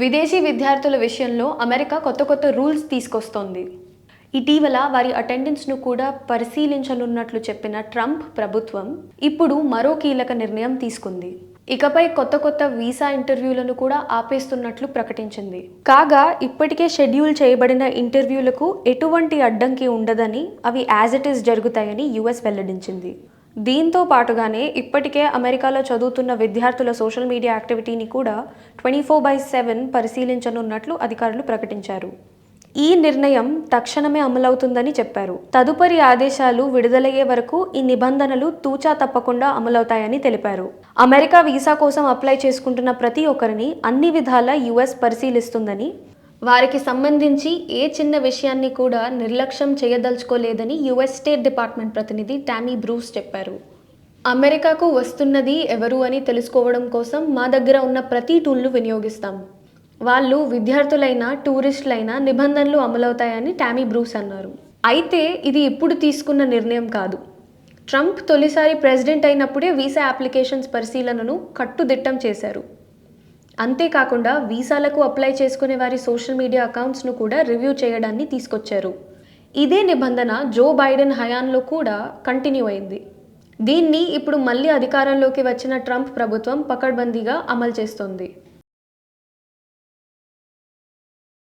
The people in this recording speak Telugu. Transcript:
విదేశీ విద్యార్థుల విషయంలో అమెరికా కొత్త కొత్త రూల్స్ తీసుకొస్తోంది. ఇటీవల వారి అటెండెన్స్ను కూడా పరిశీలించనున్నట్లు చెప్పిన ట్రంప్ ప్రభుత్వం ఇప్పుడు మరో కీలక నిర్ణయం తీసుకుంది. ఇకపై కొత్త కొత్త వీసా ఇంటర్వ్యూలను కూడా ఆపేస్తున్నట్లు ప్రకటించింది. కాగా ఇప్పటికే షెడ్యూల్ చేయబడిన ఇంటర్వ్యూలకు ఎటువంటి అడ్డంకి ఉండదని అవి యాజ్ ఇట్ ఈస్ జరుగుతాయని యుఎస్ వెల్లడించింది. దీంతో పాటుగానే ఇప్పటికే అమెరికాలో చదువుతున్న విద్యార్థుల సోషల్ మీడియా యాక్టివిటీని కూడా ట్వంటీ ఫోర్ బై సెవెన్ పరిశీలించనున్నట్లు అధికారులు ప్రకటించారు. ఈ నిర్ణయం తక్షణమే అమలవుతుందని చెప్పారు. తదుపరి ఆదేశాలు విడుదలయ్యే వరకు ఈ నిబంధనలు తూచా తప్పకుండా అమలవుతాయని తెలిపారు. అమెరికా వీసా కోసం అప్లై చేసుకుంటున్న ప్రతి ఒక్కరిని అన్ని విధాల యుఎస్ పరిశీలిస్తుందని వారికి సంబంధించి ఏ చిన్న విషయాన్ని కూడా నిర్లక్ష్యం చేయదలుచుకోలేదని యుఎస్ స్టేట్ డిపార్ట్మెంట్ ప్రతినిధి టామీ బ్రూస్ చెప్పారు. అమెరికాకు వస్తున్నది ఎవరు అని తెలుసుకోవడం కోసం మా దగ్గర ఉన్న ప్రతి టూల్ను వినియోగిస్తాం. వాళ్ళు విద్యార్థులైనా టూరిస్టులైనా నిబంధనలు అమలవుతాయని టామీ బ్రూస్ అన్నారు. అయితే ఇది ఇప్పుడు తీసుకున్న నిర్ణయం కాదు. ట్రంప్ తొలిసారి ప్రెసిడెంట్ అయినప్పుడే వీసా అప్లికేషన్స్ పరిశీలనను కట్టుదిట్టం చేశారు. అంతేకాకుండా వీసాలకు అప్లై చేసుకునే వారి సోషల్ మీడియా అకౌంట్స్ను కూడా రివ్యూ చేయడాన్ని తీసుకొచ్చారు. ఇదే నిబంధన జో బైడెన్ హయాంలో కూడా కంటిన్యూ అయింది. దీన్ని ఇప్పుడు మళ్ళీ అధికారంలోకి వచ్చిన ట్రంప్ ప్రభుత్వం పకడ్బందీగా అమలు చేస్తోంది.